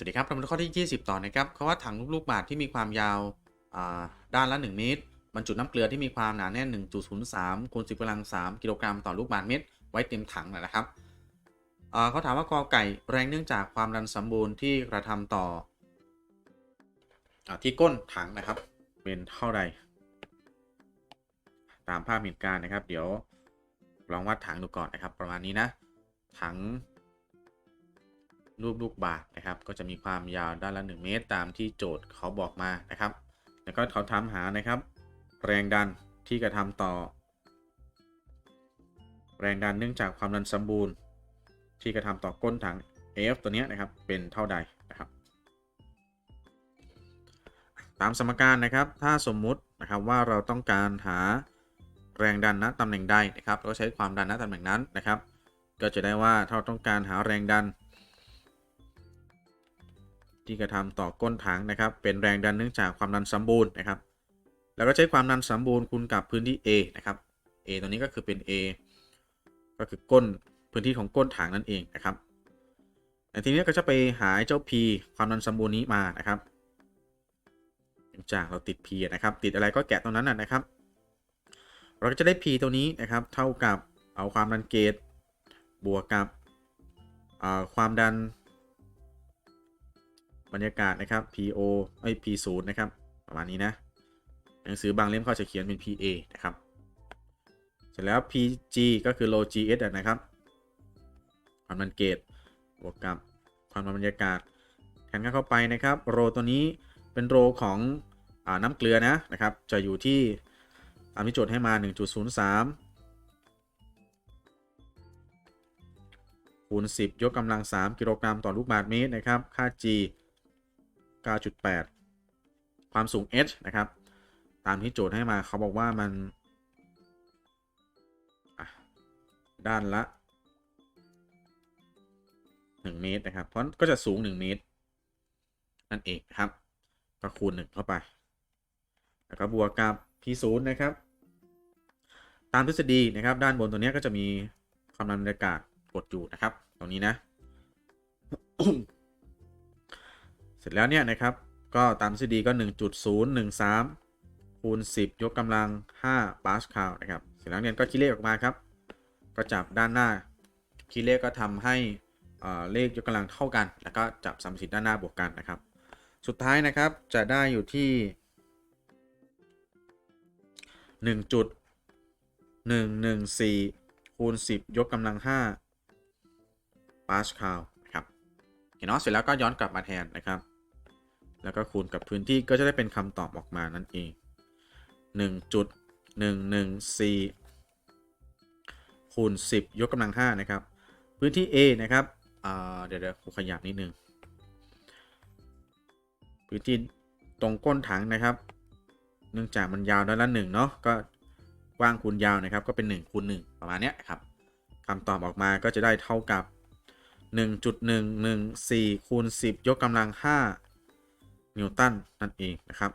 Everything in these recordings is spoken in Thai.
สวัสดีครับเรามาดูข้อที่ 20 ต่อนะครับเขาว่าถังลูกบาศก์ที่มีความยาวาด้านละ 1 เมตรบรรจุน้ำเกลือที่มีความหนาแน่น 1.03คูณ10กำลัง 3 กิโลกรัมต่อลูกบาศก์เมตร ไว้เต็มถังนะครับเขาถามว่ากอไก่แรงเนื่องจากความดันสมบูรณ์ที่กระทำต่ออที่ก้นถังนะครับ เป็นเท่าใดตามภาพเหตุการณ์นะครับ เดี๋ยวลองวัดถังดูก่อนนะครับ ประมาณนี้นะ ถัง รูปลูกบาศก์นะครับ ก็จะมีความยาวด้านละ 1 เมตร ตามที่โจทย์เขาบอกมานะครับ แล้วก็เขาทำหานะครับ แรงดันที่กระทำต่อ แรงดันเนื่องจากความดันสมบูรณ์ ที่กระทำต่อก้นถัง F ตัวนี้นะครับเป็นเท่าใดนะครับ ตามสมการนะครับ ถ้าสมมุตินะครับว่าเราต้องการหาแรงดันณตำแหน่งใดนะครับ เราก็ใช้ความดันณตำแหน่งนั้นนะครับ ก็จะได้ว่าถ้าเราต้องการหาแรงดัน ที่กระทำต่อก้นถังนะครับ เป็นแรงดันเนื่องจากความดันสมบูรณ์นะครับ แล้วก็ใช้ความดันสมบูรณ์คูณกับพื้นที่ A นะครับ A ตัวนี้ก็คือเป็น A ก็คือก้นพื้นที่ของก้นถังนั่นเองนะครับแต่ทีนี้ก็จะไปหาเจ้า P ความดันสมบูรณ์นี้มานะครับจากเราติด P นะครับ ติดอะไรก็แกะตรงนั้นนะครับ เราก็จะได้ P ตัวนี้นะครับ เท่ากับเอาความดันเกจบวกกับความดัน บรรยากาศนะครับ PO ไอ้ P0 นะครับ ประมาณนี้นะ หนังสือบางเล่มเขาจะเขียนเป็น PA นะครับ เสร็จแล้ว PG ก็คือ low GS นะครับความดันเกตบวกกับความดันบรรยากาศแทนเข้าไปนะครับ โรตัวนี้เป็นโรของอน้ำเกลือนะนะครับ จะอยู่ที่ตามที่โจทย์ให้มา 1.03คูณ10 ยกกำลัง 3 กิโลกรัมต่อลูกบาศก์เมตรนะครับ ค่า G 9.8 ความสูง h นะครับ ตามที่โจทย์ให้มาเขาบอกว่ามัน ด้านละ 1 เมตรนะครับ เพราะก็จะสูง 1 เมตร นั่นเองครับ ก็คูณ 1 เข้าไป แล้วก็บวกกับ p0 นะครับ ตามทฤษฎีนะครับ ด้านบนตัวนี้ก็จะมีความดันบรรยากาศกดอยู่นะครับ ตรงนี้นะ เสร็จแล้วเนี่ยนะครับก็ตามทฤษฎีก็ 1.013คูณ10 ยกกำลัง 5 ปาสคาลนะครับ เสร็จแล้วเนี่ยก็คิดเลขออกมาครับ ก็จับด้านหน้าคิดเลขก็ทำให้เลขยกกำลังเท่ากัน แล้วก็จับสัมสิทธิ์ด้านหน้าบวกกันนะครับ สุดท้ายนะครับจะได้อยู่ที่ 1.114คูณ10 ยกกำลัง 5 ปาสคาล เห็นเนาะเสร็จแล้วก็ย้อนกลับมาแทนนะครับ แล้วก็คูณกับพื้นที่ก็จะได้เป็นคำตอบออกมานั่นเอง 1.114คูณ10 ยกกำลัง 5 นะครับ พื้นที่ A นะครับเดี๋ยวเดี๋ยวขยับนิดนึง พื้นที่ตรงก้นถังนะครับ เนื่องจากมันยาวด้านละหนึ่งเนาะก็กว้างคูณยาวนะครับ ก็เป็น1คูณ1ประมาณเนี้ยครับคำตอบออกมาก็จะได้เท่ากับ 1.114คูณ10 ยกกำลัง 5 นิวตันนั่นเองนะครับ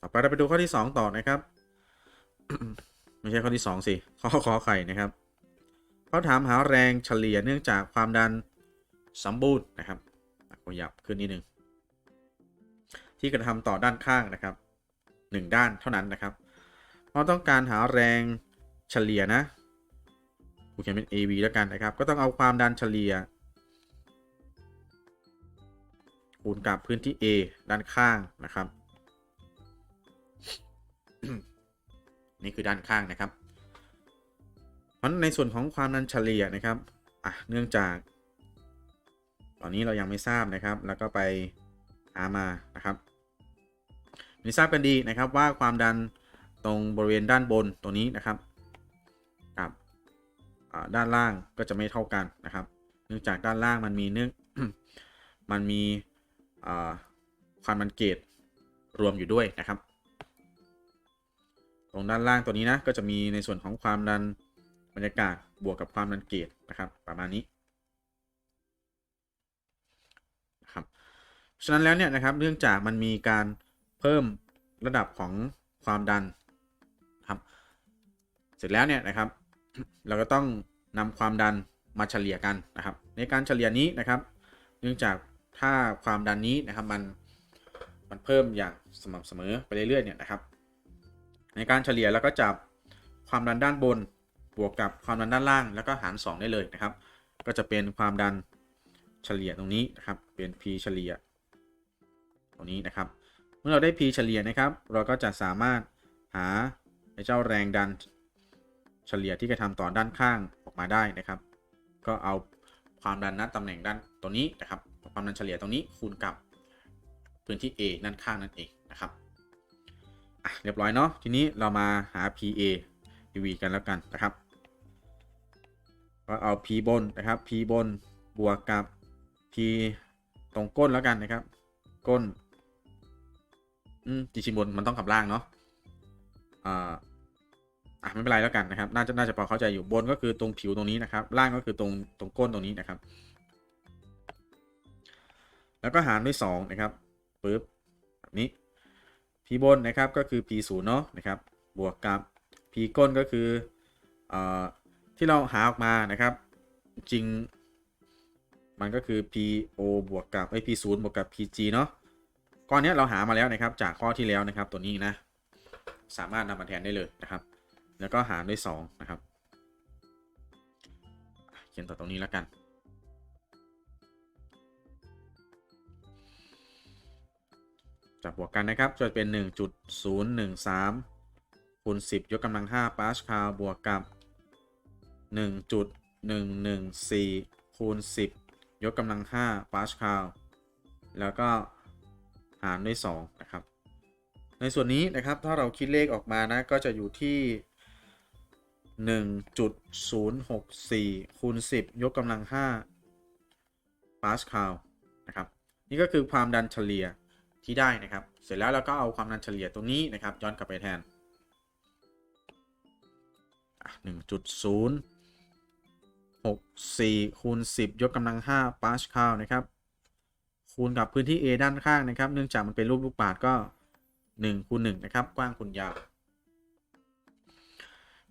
ต่อไปเราไปดูข้อที่ 2 ต่อนะครับ ไม่ใช่ข้อที่ 2 สิ ข้อขอไข่นะครับเขาถามหาแรงเฉลี่ยเนื่องจากความดันสมบูรณ์นะครับขยับขึ้นนิดนึง ที่กระทำต่อด้านข้างนะครับ 1 ด้านเท่านั้นนะครับ เราต้องการหาแรงเฉลี่ยนะ กูเขียนเป็น AV แล้วกันนะครับ ก็ต้องเอาความดันเฉลี่ย คูณกับพื้นที่ A ด้านข้างนะครับ นี่คือด้านข้างนะครับ เพราะในส่วนของความดันเฉลี่ยนะครับอะเนื่องจาก ตอนนี้เรายังไม่ทราบนะครับ แล้วก็ไปหามานะครับนี่ทราบกันดีนะครับว่าความดันตรงบริเวณด้านบนตัวนี้นะครับ ด้านล่างก็จะไม่เท่ากันนะครับ เนื่องจากด้านล่างมันมีเนื่องมันมีความมันเกตรวมอยู่ด้วยนะครับ ตรงด้านล่างตัวนี้นะก็จะมีในส่วนของความดันบรรยากาศบวกกับความดันเกตนะครับ ประมาณนี้นะครับฉะนั้นแล้วเนี่ยนะครับเนื่องจากมันมีการเพิ่มระดับของความดันครับ เสร็จแล้วเนี่ยนะครับ เราก็ต้องนำความดันมาเฉลี่ยกันนะครับ ในการเฉลี่ยนี้นะครับ เนื่องจากถ้าความดันนี้นะครับมันมันเพิ่มอย่างสม่ำเสมอไปเรื่อยๆเนี่ยนะครับ ในการเฉลี่ยแล้วก็จับความดันด้านบนบวกกับความดันด้านล่าง แล้วก็หาร 2 ได้เลยนะครับ ก็จะเป็นความดันเฉลี่ยตรงนี้นะครับเป็น p เฉลี่ยตรงนี้นะครับ เมื่อเราได้ p เฉลี่ยนะครับ เราก็จะสามารถหาไอ้เจ้าแรงดัน เฉลี่ยที่กระทำต่อด้านข้างออกมาได้นะครับ ก็เอาความดันณตำแหน่งด้านตัวนี้นะครับ ความดันเฉลี่ยตรงนี้คูณกับพื้นที่ A ด้านข้างนั่นเองนะครับอะเรียบร้อยเนาะทีนี้เรามาหา PA PV กันแล้วกันนะครับก็เอา P บนนะครับ P บนบวกกับ P ตรงก้นแล้วกันนะครับ ก้น อืมจริงๆบนมันต้องกับล่างเนาะอ่า อะไม่เป็นไรแล้วกันนะครับ น่าจะน่าจะพอเข้าใจอยู่บนก็คือตรงผิวตรงนี้นะครับ ล่างก็คือตรงตรงก้นตรงนี้นะครับ แล้วก็หารด้วย2นะครับปึ๊บแบบนี้ p บนนะครับก็คือ p 0เนาะนะครับ บวกกับ p ก้นก็คือเอ่อที่เราหาออกมานะครับ จริง มันก็คือ po บวกกับไอ p 0บวกกับ pg เนาะก้อนเนี้ยเราหามาแล้วนะครับ จากข้อที่แล้วนะครับ ตัวนี้นะ สามารถนำมาแทนได้เลยนะครับ แล้วก็หารด้วย 2 นะครับ เขียนต่อตรงนี้แล้วกัน จับบวกกันนะครับจะเป็น 1.013คูณ10 ยกกำลัง 5 ปาสคาลบวกกับ 1.114คูณ10 ยกกำลัง 5 ปาสคาลแล้วก็หารด้วย 2 นะครับในส่วนนี้นะครับถ้าเราคิดเลขออกมานะก็จะอยู่ที่ 1.064คูณ10ยกกำลัง5ปาสคาลนะครับ นี่ก็คือความดันเฉลี่ยที่ได้นะครับ เสร็จแล้วเราก็เอาความดันเฉลี่ยตรงนี้นะครับ ย้อนกลับไปแทนหนึ่งจุดศูนย์หกสี่คูณสิบยกกำลังห้าปาสคาลนะครับ คูณกับพื้นที่ A ด้านข้างนะครับ เนื่องจากมันเป็นรูปลูกบาศก์ก็1คูณ1นะครับ กว้างคูณยาว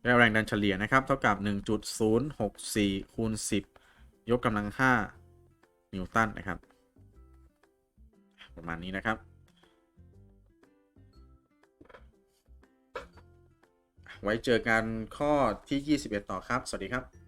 ได้แรงดันเฉลี่ยนะครับ เท่ากับ 1.064คูณ10 ยกกำลัง 5 นิวตันนะครับ ประมาณนี้นะครับ ไว้เจอกันข้อที่ 21 ต่อครับ สวัสดีครับ